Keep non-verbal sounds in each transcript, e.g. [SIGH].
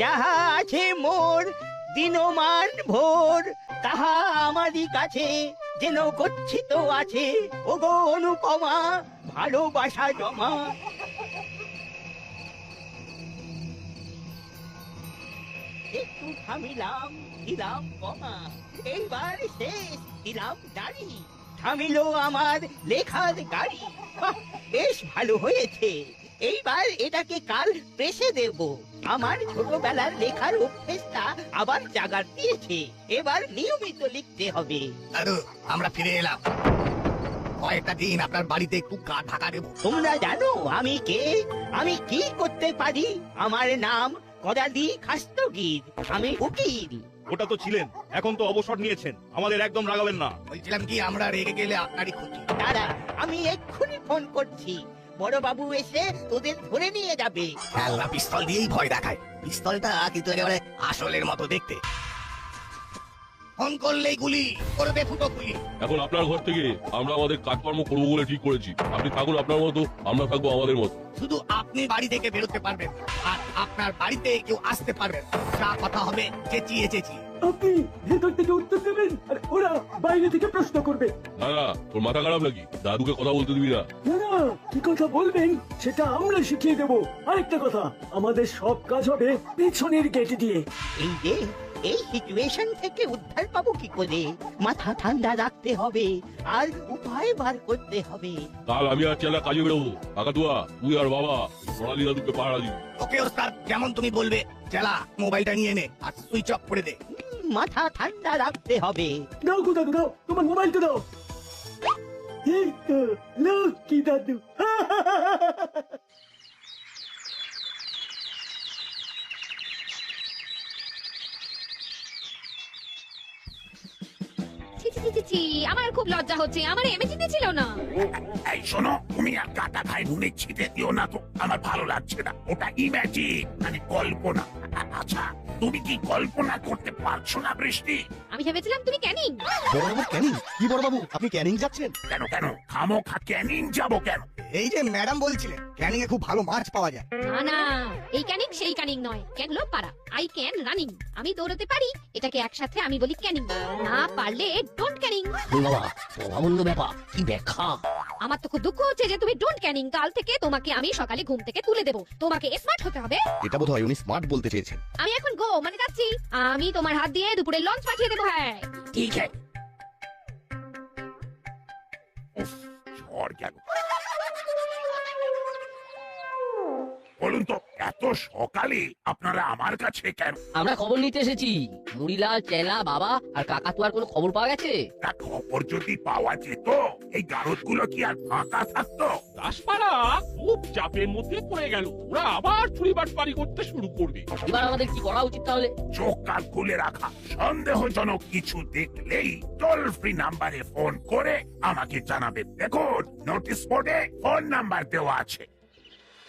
যাহা আছে মোর, দিনমান ভোর, তাহা আমারই কাছে। যেন গচ্ছিত আছে, ওগো অনুপমা, ভালোবাসা জমা। একটু থামিলাম, দিলাম কমা এইবার শেষ, দিলাম দাড়ি থামিলো আমার লেখার গাড়ি। বেশ ভালো হয়েছে। এইবার এটাকে কাল প্রেসে দেব। আমার ছোটবেলার লেখার অভ্যেসটা আবার জাগার দিয়েছে। এবার নিয়মিত লিখতে হবে। দাদু আমরা ফিরে এলাম। কয়েকটা দিন আপনার বাড়িতে একটু গা ঢাকা দেবো। তোমরা জানো আমি কে? আমি কি করতে পারি? আমার নাম কদালি খাস্তগির। আমি উকিল। ওটা তো ছিলেন এখন তো অবসর নিয়েছেন আমাদের একদম রাগাবেন না। বলছিলাম কি আমরা রেগে গেলে আপনারই ক্ষতি। দাদা আমি এক্ষুনি ফোন করছি। বড় বাবু এসে তোদের ধরে নিয়ে যাবে। খেলনা পিস্তল দিয়েই ভয় দেখায়। পিস্তলটা কিন্তু একেবারে আসলের মতো দেখতে। ফোন করলেই গুলি করবে ফুটো গুলি। এখন আপনার ঘর থেকে আমরা আমাদের কাজকর্ম করব বলে ঠিক করেছি। আপনি থাকুন আপনার মতো আমরা থাকব আমাদের মতো। শুধু আপনি বাড়ি থেকে বেরোতে পারবেন আর আপনার বাড়িতে কেউ আসতে পারবেন যা কথা হবে চেঁচিয়ে চেঁচিয়ে। আপনি ভেতর থেকে উত্তর দেবেন আর ওরা বাইরে থেকে প্রশ্ন করবে। না না তোর মাথা খারাপ নাকি? দাদুকে কথা বলতে দিবি না। না না কি কথা বলবেন সেটা আমরা শিখিয়ে দেব। আরেকটা কথা আমাদের সব কাজ হবে পেছনের গেট দিয়ে। এই যে এই সিচুয়েশন থেকে উদ্ধার পাবো কি করে? মাথা ঠান্ডা রাখতে হবে আর উপায় বার করতে হবে। কাল আমি আর চেলা কাজে বেরোবো। কাকাতুয়া তুই আর বাবা সোনালি দাদুকে পাহারা দিবি। ওকে ওস্তাদ যেমন তুমি বলবে চালা মোবাইলটা নিয়ে নে আর সুইচ অফ করে দে। মাথা ঠান্ডা রাখতে হবে। দাও গো দাদু দাও তোমার মোবাইলটা দাও। এই তো লক্ষ্মী দাদু। [LAUGHS] ছি আমার খুব লজ্জা হচ্ছে আমার এমএসিতে ছিল না। এই শোনো তুমি আর কাটা খাই নুনে ছিটে দিও না তো আমার ভালো লাগছে না। ওটা ইম্যাজিন মানে কল্পনা। আচ্ছা তুমি কি কল্পনা করতে পারছ না বৃষ্টি? আমি ভেবেছিলাম তুমি ক্যানিং। বড়বাবু ক্যানিং? কি বড়বাবু আপনি ক্যানিং যাচ্ছেন? কেন কেন? খামো খা ক্যানিং যাব কেন? এই যে ম্যাডাম বলছিলেন ক্যানিং এ খুব ভালো মাছ পাওয়া যায়। না না। এই ক্যানিং সেই ক্যানিং নয়। ক্যান হলো পারা। I can running. আমি দৌড়তে পারি এটাকে একসাথে আমি বলি ক্যানিং। না পারলে ডোন্ট ক্যানিং। বাবা অমূল্য ব্যাপার কি ব্যাখ্যা? আমার তো খুব দুঃখ হচ্ছে যে তুমি ডোন্ট ক্যানিং। কাল থেকে তোমাকে আমি সকালে ঘুম থেকে তুলে দেবো। তোমাকে স্মার্ট হতে হবে। এটা বোধ হয় উনি স্মার্ট বলতে চেয়েছেন। আমি এখন গো মানে যাচ্ছি। আমি তোমার হাত দিয়ে দুপুরে লঞ্চ পাঠিয়ে দেবো হ্যাঁ। ঠিক আছে। ঝড় গেল বলুন তো এত সকালে আপনারা আমার কাছে কেন? আমরা খবর নিতে এসেছি। মুড়িলাল চেলা বাবা আর কাকাতুয়ার কোনো খবর পাওয়া গেছে? তা খবর যদি পাওয়া যেত এই গারদগুলো কি আর ফাঁকা থাকতো? দাসপাড়া খুব চাপের মধ্যে পড়ে গেল। ওরা আবার চুরি বাটপারি করতে শুরু করবে। এবার আমাদের কি করা উচিত তাহলে? চোখ কান খুলে রাখা। সন্দেহজনক কিছু দেখলেই টোল ফ্রি নাম্বারে ফোন করে আমাকে জানাবে। দেখুন নোটিশ বোর্ডে ফোন নাম্বার দেওয়া আছে।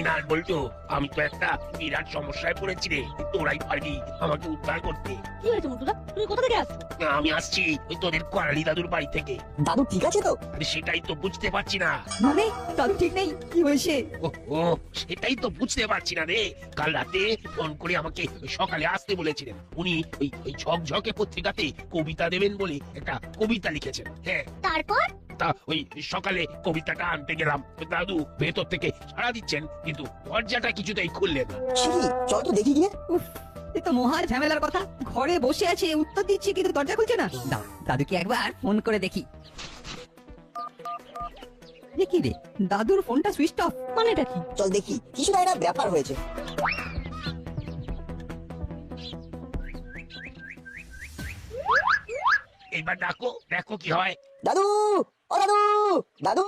এই বলতো আমি তো একটা বিরাট সমস্যায় পড়েছি রে তোরাই পারবি আমাকে উদ্ধার করতে। কি হয়েছে তুমি কোথা থেকে আসছো? আমি আসছি ওই তোদের করালি দাদুর বাড়ি থেকে। দাদু ঠিক আছে তো? আরে সেটাই তো বুঝতে পারছি না। মানে? দাদু ঠিক নেই? কি হয়েছে? ও সেটাই তো বুঝতে পারছি না রে। কাল রাতে ফোন করে আমাকে সকালে আসতে বলেছিলেন। উনি ওই ওই ঝকঝকে পত্রিকাতে কবিতা দেবেন বলে একটা কবিতা লিখেছেন। হ্যাঁ। তারপর? তা ওই সকালে কবিতাটা আনতে গেলাম। দাদু ভেতর থেকে সাড়া দিচ্ছেন কিন্তু দরজাটা কিছুতেই খুললেন না। চল তো দেখি গিয়ে। এ তো মহা ঝামেলার কথা। ঘরে বসে আছে উত্তর দিচ্ছি কিন্তু দরজা খুলছে না। দাও দাদুকে একবার ফোন করে দেখি। দেখি রে? দাদুর ফোনটা সুইচ অফ মানেটা কি? চল দেখি কিছু না একটা ব্যাপার হয়েছে। এইবার ডাকো দেখো কি হয়। দাদু! ও দাদু দাদু।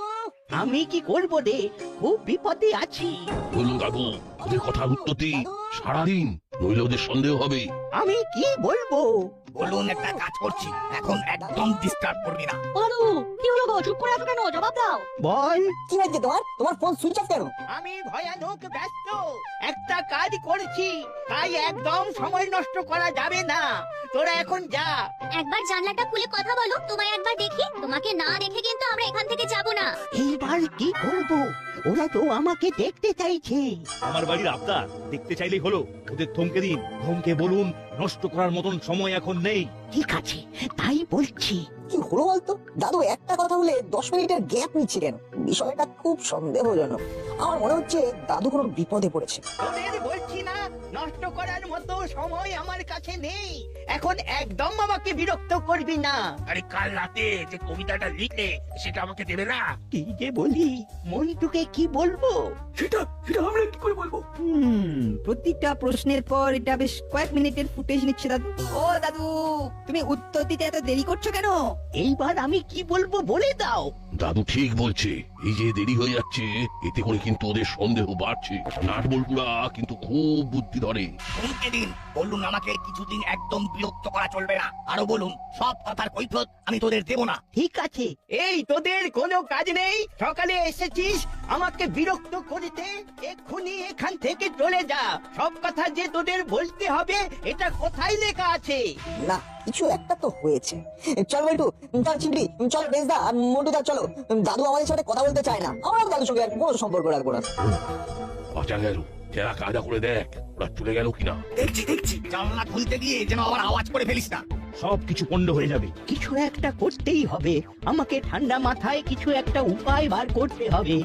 আমি কি করব রে? খুব বিপদে আছি। বলুন দাদু ওদের কথার উত্তর দিই সারাদিন নইলে ওদের সন্দেহ হবে। আমি কি বলব? বলুন একটা কাজ করছি। এখন একদম ডিস্টার্ব করবি না। ও দাদু কি হলো গো? চুপ করে আছো কেন? জবাব দাও। বল। কি হয়েছে তোমার? তোমার ফোন সুইচ অফ কেন? আমি ভয়ানক ব্যস্ত। একটা কাজ করছি তাই একদম সময় নষ্ট করা যাবে না। তোরা এখন যা। একবার জানলাটা খুলে কথা বলো তোমায় একবার দেখি। তোমাকে না দেখে কিন্তু আমরা এখান থেকে যাব না। এইবার কি করব? ওরা তো আমাকে দেখতে চাইছে। আমার বাড়ির আবদার দেখতে চাইলেই হলো ওদের থমকে দিন। থমকে বলুন নষ্ট করার মতন সময় এখন নেই। ঠিক আছে তাই বলছি। কি হলো বলতো? দাদু একটা কথা বলে দশ মিনিটের গ্যাপ নিচ্ছে কেন? বিষয়টা খুব সন্দেহজনক। আমার মনে হচ্ছে দাদু কোনো বিপদে পড়েছে। তোদের বলছি না নষ্ট করার মতো সময় আমার কাছে নেই। এখন একদম আমাকে বিরক্ত করবি না। আরে কাল রাতে যে কবিতাটা লিখলে সেটা আমাকে দেবে না? কি যে বলি? মন্টুকে কি বলব? সেটা সেটা আমরা কি করে বলব? হুম প্রতিটা প্রশ্নের পর এটা বেশ কয়েক মিনিটের ফুটেজ নিচ্ছে দাদু। ও দাদু তুমি উত্তর দিতে এত দেরি করছ কেন? এইবার আমি কি বলব বলে দাও। দাদু ঠিক বলছে। এই যে দেরি হয়ে যাচ্ছে এতে করে কিন্তু ওদের সন্দেহ বাড়ছে। নাটবল্টুরা কিন্তু খুব বুদ্ধি ধরে। দিন বলুন আমাকে কিছুদিন একদম বিরক্ত করা চলবে না। আরও বলুন সব কথার কৈফত আমি তোদের দেবো না। ঠিক আছে। এই তোদের কোনো কাজ নেই। সকালে এসেছিস আমাকে বিরক্ত করিতে এক্ষুনি এখান থেকে চলে যা। সব কথা যে তোদের বলতে হবে এটা কোথায় লেখা আছে? না কিছু একটা তো হয়েছে। চল বল্টু চল চিমড়ি চল বেজদা মন্টুদা চলো। দাদু আমাদের সাথে কথা বলতে চায় না। আমার দাদুর সঙ্গে আর কোনো সম্পর্ক রাখব না। বাঁচা গেল। যারা কাজা করে দেখ ওরা চলে গেল কিনা। দেখছি দেখছি। জানলা খুলতে গিয়ে যেন আবার আওয়াজ করে ফেলিস না। সব কিছু পণ্ড হয়ে যাবে। কিছু একটা করতেই হবে। আমাকে ঠান্ডা মাথায় কিছু একটা উপায় বার করতে হবে।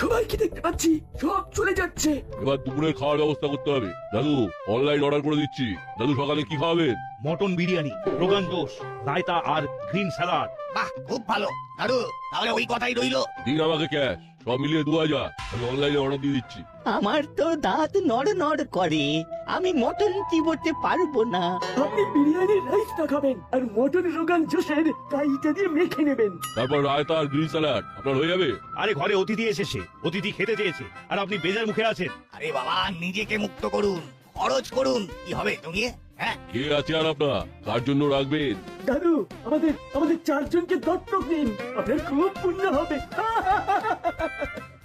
সবাইকে দেখতে পাচ্ছি সব চলে যাচ্ছে। এবার দুপুরের খাওয়ার ব্যবস্থা করতে হবে। দাদু অনলাইন অর্ডার করে দিচ্ছি। দাদু সকালে কি খাওয়াবেন? মটন বিরিয়ানি রোগান জোশ রায়তা আর গ্রিন স্যালাড। বাহ খুব ভালো। দাদু তাহলে ওই কথাই রইল। দিন আমাকে ক্যাশ সব মিলিয়ে দু হাজার। আমি অনলাইনে অর্ডার দিয়ে দিচ্ছি। আমার তো দাঁত নড় নড় করে। আমি মটন চিবোতে পারব না। আপনি বিরিয়ানির রাইসটা খাবেন আর মটন রোগান জোসের কাইটা দিয়ে মেখে নেবেন। তারপর রায়তা আর গ্রিন স্যালাড আপনার হয়ে যাবে? আরে ঘরে অতিথি এসেছে। অতিথি খেতে চেয়েছে। আর আপনি বেজার মুখে আছেন। আরে বাবা নিজেকে মুক্ত করুন। খরচ করুন। কি হবে জমিয়ে? হ্যাঁ। কে আছে আর আপনার কার জন্য রাখবেন? দাদু আমাদের আমাদের চারজনকে দত্তক দিন। আপনার খুব পুণ্য হবে।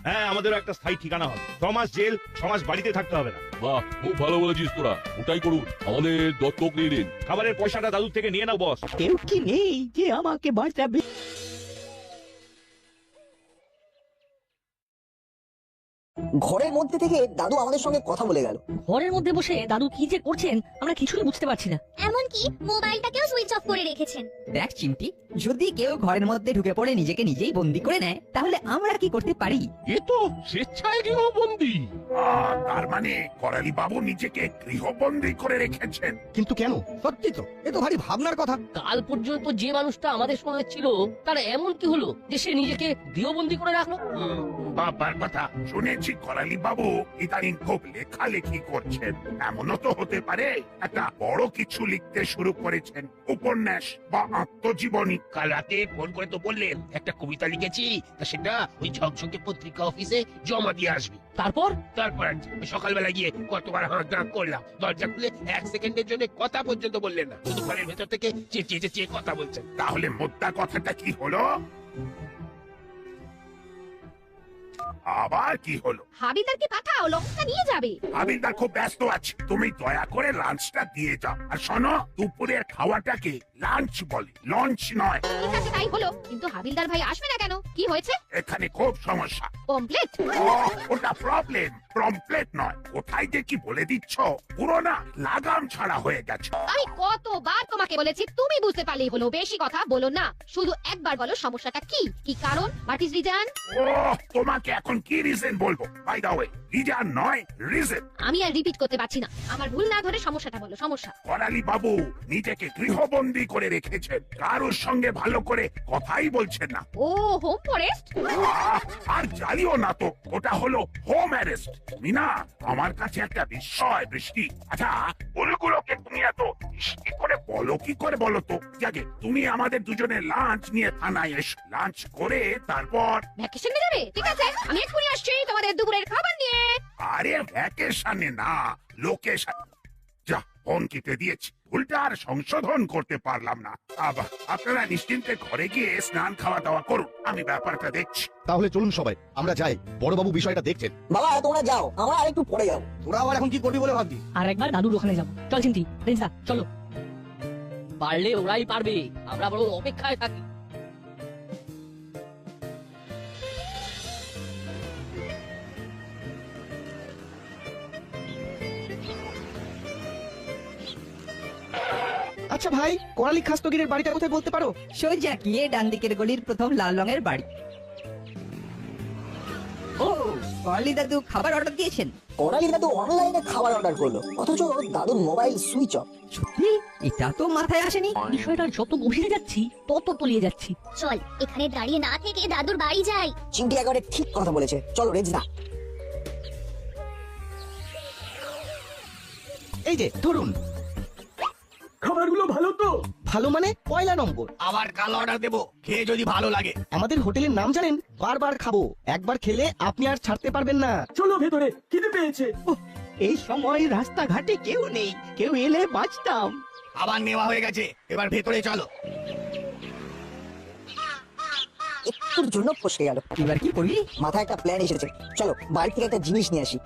হ্যাঁ আমাদেরও একটা স্থায়ী ঠিকানা হবে। ছমাস জেল ছমাস বাড়িতে থাকতে হবে না। বাহ খুব ভালো বলেছিস তোরা। ওটাই করুন। আমাদের দত্তক নিয়ে নিন। খাবারের পয়সাটা দাদুর থেকে নিয়ে নাও বস। কেউ কি নেই যে আমাকে বাঁচাবে ঘরের মধ্যে থেকে দাদু আমাদের সঙ্গে কথা বলে গেল। ঘরের মধ্যে বসে দাদু কি যে করছেন আমরা কিছুই বুঝতে পারছি না। এমনকি মোবাইলটাকেও সুইচ অফ করে রেখেছেন। দেখ চিমটি যদি কেউ ঘরের মধ্যে ঢুকে পড়ে নিজেকে নিজেই বন্দি করে নেয় তাহলে আমরা কি করতে পারি? এ তো স্বেচ্ছায় গৃহবন্দী আহ, তার মানে করালি বাবু নিজেকে গৃহবন্দী করে রেখেছেন। কিন্তু কেন? সত্যি তো এ তো ভারী ভাবনার কথা। কাল পর্যন্ত যে মানুষটা আমাদের সঙ্গে ছিল তার এমন কি হলো যে সে নিজেকে গৃহবন্দী করে রাখল? বাবার কথা শুনেছি করালি বাবু ইদানিং খুব লেখালেখি করছেন। এমনও তো হতে পারে একটা বড় কিছু লিখতে শুরু করেছেন। উপন্যাস বা আত্মজীবনী। কাল রাতে ফোন করে তো বললেন একটা কবিতা লিখেছি তা সেটা ওই ঝকঝকে পত্রিকা অফিসে জমা দিয়ে আসবে। তারপর? তারপর আর কি, সকালবেলা গিয়ে কতবার হাঁক ডাক করলাম। দরজা খুলে এক সেকেন্ডের জন্য কথা পর্যন্ত বললেন না শুধু ঘরের ভেতর থেকে চেঁচিয়ে চেঁচিয়ে কথা বলছেন। তাহলে মোদ্দা কথাটা কি হলো? আবার কি হলো? হাবিলদারকে পাঠাও লঙ্কা নিয়ে যাবে। হাবিলদার খুব ব্যস্ত আছে। তুমি দয়া করে লাঞ্চটা দিয়ে যাও। আর শোনো দুপুরের খাওয়াটাকে লাঞ্চ বলে। লঞ্চ নয়। ঠিক আছে তাই হলো। কিন্তু হাবিলদার ভাই আসবে না কেন? কি হয়েছে? এখানে খুব সমস্যা। কমপ্লিট ওটা প্রবলেম প্রমপ্লেট নয়। কোথায় যে কি বলে দিচ্ছ পুরো না লাগাম ছাড়া হয়ে গেছে। আমি কতবার তোমাকে বলেছি তুমি বুঝতে পারলেই হলো বেশি কথা বলো না। শুধু একবার বলো সমস্যাটা কি? কি কারণ? হোয়াট ইজ রিজন ও তোমাকে এখন কি রিজন বলব? বাই দা ওয়ে রিজন নয় রিজন আমি আর রিপিট করতে পারছি না। আমার ভুল না ধরে সমস্যাটা বলো সমস্যা। করালি বাবু নিজেকে গৃহবন্দী করে রেখেছেন। কারোর সঙ্গে ভালো করে কথাই বলছেন না। ও হোম ফরেস্ট আর জ্বালিও না তো ওটা হলো হোম অ্যারেস্ট তুমি না আমার কাছে একটা বিস্ময় বৃষ্টি। আচ্ছা ভুলগুলোকে তুমি এত কি করে বলো কি করে বলো তো? যাকে তুমি আমাদের দুজনের লাঞ্চ নিয়ে থানায় এসো। লাঞ্চ করে তারপর ভ্যাকেশনে যাবে? ঠিক আছে আমি এক্ষুনি আসছি তোমাদের দুপুরের খাবার নিয়ে। আরে ভ্যাকেশনে না লোকেশন যা ফোন কেটে দিয়েছি। ভুলটা আর সংশোধন করতে পারলাম না। আবার আপনারা নিশ্চিন্তে ঘরে গিয়ে স্নান খাওয়া দাওয়া করুন। আমি ব্যাপারটা দেখছি। তাহলে চলুন সবাই আমরা যাই। বড়বাবু বিষয়টা দেখছেন। বাবা তোমরা যাও আমরা আর একটু পরে যাব। তোরা আবার এখন কি করবি বলে ভাবছি আর একবার দাদুর ওখানে যাব। চল চিন্তি চলো। পারলে ওরাই পারবে আমরা বড় অপেক্ষায় থাকি। আচ্ছা ভাই করালি খাস্তগিরের বাড়িটা কোথায় বলতে পারো? সোজা গিয়ে ডান দিকের গলির প্রথম লাল রঙের বাড়ি। ও করালি দাদু খাবার অর্ডার দিয়েছেন? করালি দাদু অনলাইনে খাবার অর্ডার করল অথচ দাদুর মোবাইল সুইচ অফ সত্যি? এটা তো মাথায় আসেনি। বিষয়টা যত গভীরে যাচ্ছি তত তলিয়ে যাচ্ছি। চল এখানে দাঁড়িয়ে না থেকে দাদুর বাড়ি যাই। চিমটি একেবারে ঠিক কথা বলেছে। চলো রেজদা এই যে ধরুন ভালো তো? ভালো মানে পয়লা নম্বর। আবার কাল অর্ডার দেবো। খেয়ে যদি ভালো লাগে। আমাদের হোটেলের নাম জানেন? বারবার খাব। একবার খেলে আপনি আর ছাড়তে পারবেন না। চলো ভেতরে খিদে পেয়েছে। এই সময় রাস্তাঘাটে কেউ নেই। কেউ এলে বাঁচতাম। আবার নেওয়া হয়ে গেছে। এবার ভেতরে চলো। একটুর জন্য ফসকে গেল। এবার কি করবি? মাথায় একটা প্ল্যান এসেছে। চলো বাড়ি থেকে একটা জিনিস নিয়ে আসি।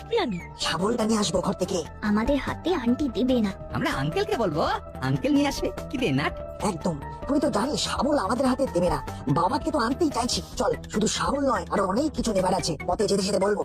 শাবলটা নিয়ে আসব ঘর থেকে। আমাদের হাতে আন্টি দেবে না। আমরা আঙ্কেলকে বলব। আঙ্কেল নিয়ে আসবে কি রে নাট? একদম। তুই তো জানিস শাবল আমাদের হাতে দেবে না। বাবাকে তো আনতেই চাইছি। চল শুধু শাবল নয় আরও অনেক কিছু নেবার আছে। পথে যেতে যেতে বলব।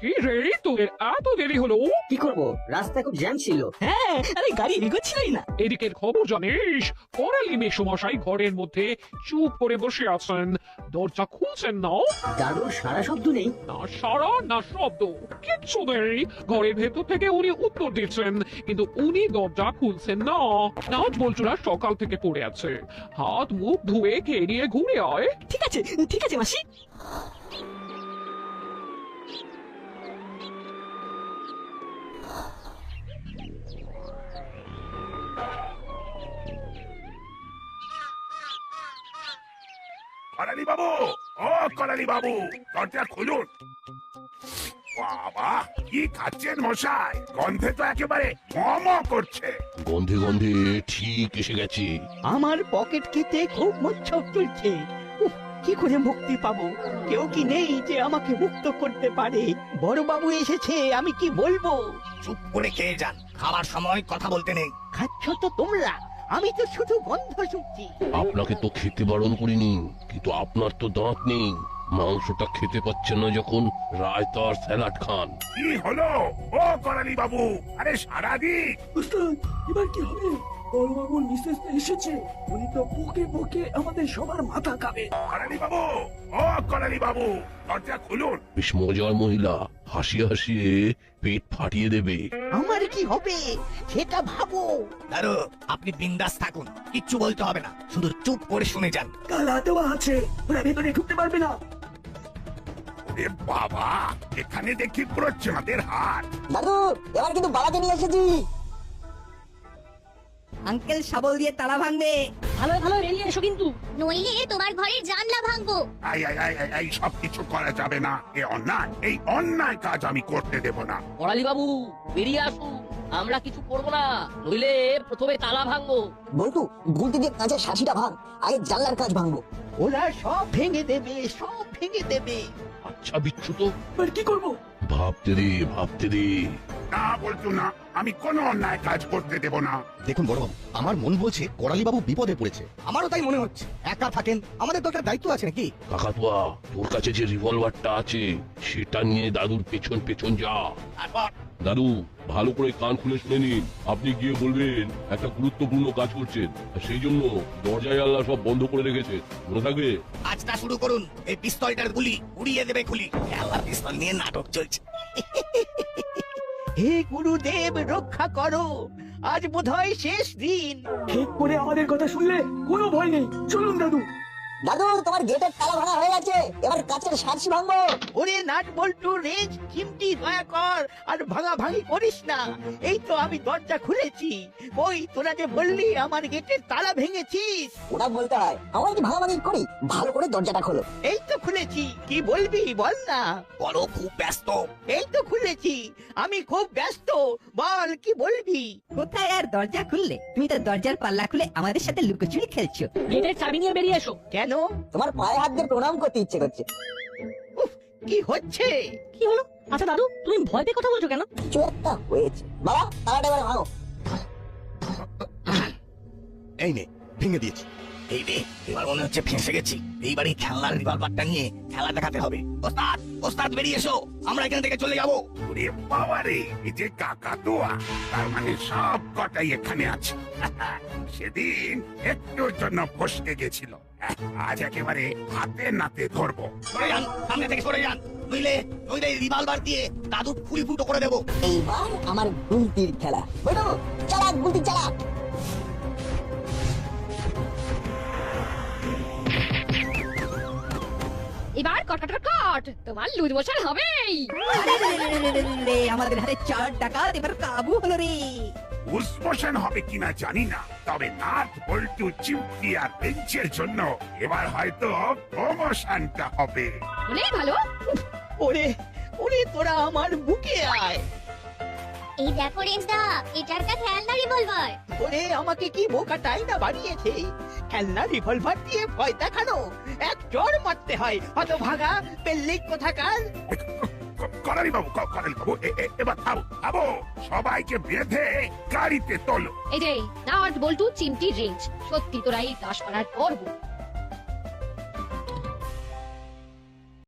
কি রে তোদের? এত দেরি হলো। কি করব? রাস্তা খুব জ্যাম ছিল। হ্যাঁ আরে গাড়ি এগোচ্ছিলই না। এদিকের খবর জানিস? করালি মেসমশাই ঘরের মধ্যে চুপ করে বসে আছেন। দরজা খুলছেন না? দাদুর সারা শব্দ নেই। না সারা না শব্দ। কিচ্ছু নেই। ঘরের ভেতর থেকে উনি উত্তর দিচ্ছেন কিন্তু উনি দরজা খুলছেন না। নাচ বলছুরা সকাল থেকে পড়ে আছে। হাত মুখ ধুয়ে খেয়ে নিয়ে ঘুরে আয়। ঠিক আছে ঠিক আছে মাসি। করালি বাবু ও করালি বাবু দরজা খুলুন। বাবা কি খাচ্ছেন মশাই? গন্ধে তো একেবারে মম করছে। গন্ধে গন্ধে ঠিক এসে গেছে। আমার পকেট খেতে খুব মচ্ছব চলছে। উফ, কি করে মুক্তি পাবো? কেউ কি নেই যে আমাকে মুক্ত করতে পারে? বড় বাবু এসেছে আমি কি বলব? চুপ করে খেয়ে যান। খাবার সময় কথা বলতে নেই। খাচ্ছ তো তোমরা। আমি তো শুধু গন্ধ শুনছি। আপনাকে তো খেতে বারণ করিনি কিন্তু আপনার তো দাঁত নেই। মাংসটা খেতে পাচ্ছেন না যখন রায়তা আর স্যালাড খান। কি হলো? ও করালি বাবু আরে সারাদিন। এবার কি হবে? বড়বাবুর মিসেস এসেছে। উনি তো বুকে বুকে আমাদের সবার মাথা খাবে বাবু! ও বাবু! দরজা খুলুন। বেশ মজার মহিলা হাসিয়ে হাসিয়ে পেট ফাটিয়ে দেবে। আমার কি হবে? সেটা ভাবো। আপনি বিন্দাস থাকুন। কিচ্ছু বলতে হবে না। শুধু চুপ করে শুনে যান। কালা দেওয়া আছে। ওরা ভেতরে ঢুকতে পারবে না। এ বাবা! এখানে দেখি পুরো চাঁদের হাট। দাদু এবার কিন্তু বাবাকে নিয়ে এসেছি। আঙ্কেল শাবল দিয়ে তালা ভাঙবে। ভালো ভালো বেরিয়ে এসো কিন্তু। নইলে তোমার ঘরের জানলা ভাঙবো। আই আই আই আই, সব কিছু করা যাবে না। এ অন্যায় এই অন্যায় কাজ আমি করতে দেব না। করালি বাবু বেরিয়ে আসুন। আমরা কিছু করব না নইলে প্রথমে তালা ভাঙবো। বল্টু গুলতি দিয়ে কাঁচের শাসিটা ভাঙ আগে জানলার কাজ ভাঙবো। ওরা সব ভেঙে দেবে সব ভেঙে দেবে। আচ্ছা বিচ্ছু তো। এবার কি করব? ভাবতে দে ভাবতে দে। না বলতো না। আমি কোনো অন্যায় কাজ করতে দেব না। দেখুন বড়বাবু আমার মন বলছে করালি বাবু বিপদে পড়েছে। আমারও তাই মনে হচ্ছে। একা থাকেন আমাদের তো একটা দায়িত্ব আছে নাকি? কাকাতুয়া তোর কাছে যে রিভলভারটা আছে সেটা নিয়ে দাদুর পেছন পেছন যা। দাদু ভালো করে কান খুলে শুনে নিন। আপনি গিয়ে বলবেন একটা গুরুত্বপূর্ণ কাজ করছেন। আর সেই জন্য দরজায় আল্লাহ সব বন্ধ করে রেখেছে। মনে থাকবে কাজটা শুরু করুন। এই পিস্তলটার গুলি উড়িয়ে দেবে খুলি। খেলা পিস্তল নিয়ে নাটক চলছে। হে গুরুদেব, রক্ষা করো। আজ বোধহয় শেষ দিন। ঠিক করে আমাদের কথা শুনলে কোনো ভয় নেই। চলুন, দাদু। দাদু তোমার গেটের তালা ভাঙা হয়ে গেছে। এবার কাছের সার্সি ভাঙবো। ওরে নাট বল্টু চিমটি দয়া কর আর ভাঙা ভাঙি করিস না। এই তো আমি দরজা খুলেছি। ওই তোরা যে বললি আমার গেটের তালা ভেঙেছিস। ওটা বলতে হয় আমরা কি ভাঙাভাঙি করি ভালো করে দরজাটা খোলো। এই তো খুলেছি। কি বলবি বল না। বড় খুব ব্যস্ত। এই তো খুলেছি। আমি খুব ব্যস্ত। বল কি বলবি? কোথায় আর দরজা খুললে? তুমি তো দরজার পাল্লা খুলে আমাদের সাথে লুকোচুরি খেলছো। গেটের চাবি নিয়ে বেরিয়ে এসো। কেন তোমার পায়ে হাত দিয়ে প্রণাম করতে ইচ্ছে করছে। কি হচ্ছে? কি হলো? আচ্ছা দাদু তুমি ভয় পেয়ে কথা বলছো কেন? কিছু একটা হয়েছে। বাবা তালাটা এবার ভাঙো। এই নে ভেঙে দিয়েছি। এই রে এবার মনে হচ্ছে ফেঁসে গেছি। এইবারই খেলনার রিভলভারটা নিয়ে খেলা দেখাতে হবে। ওস্তাদ ওস্তাদ বেরিয়ে এসো। আমরা এখান থেকে চলে যাব। ওরে বাবা রে এই যে কাকাতুয়া তার মানে সব কটাই এখানে আছে। [LAUGHS] সেদিন একটুর জন্য ফসকে গেছিল। আজ একেবারে হাতে নাতে ধরবো। সরে যান সামনে থেকে সরে যান। নইলে নইলে রিভলভার দিয়ে দাদু ফুলি ফুটো করে দেবো। এইবার আমার গুলতির খেলা। চালাক গুলতি চালাক। এবার কট কট কট কট তোমার লুজ বসার হবেই। আমাদের হাতে চার টাকা এবার কাবু হলো রে। উৎপোষণ হবে কিনা জানি না। তবে নাট বল্টু চিমটি আর বেঞ্চের জন্য এবার হয়তো প্রমোশনটা হবে। বলেই ভালো? ওরে ওরে তোরা আমার বুকে আয়। এই দেখো রেঞ্জদা এটা একটা খেলনা রিভলভার ওরে আমাকে কি বোকাটাই না বানিয়েছে? খেলনা রিভলভার দিয়ে ভয় দেখানো? এক চড় মারতে হয়। হত ভাগা পেল্লিক কোথাকার? [LAUGHS] বাবু বাবু এবার সবাইকে বেঁধে গাড়িতে তোলো। এই যে নাট বল্টু, চিমটি রেঞ্জ। সত্যি তোরা এই দাস পাড়ার পর্ব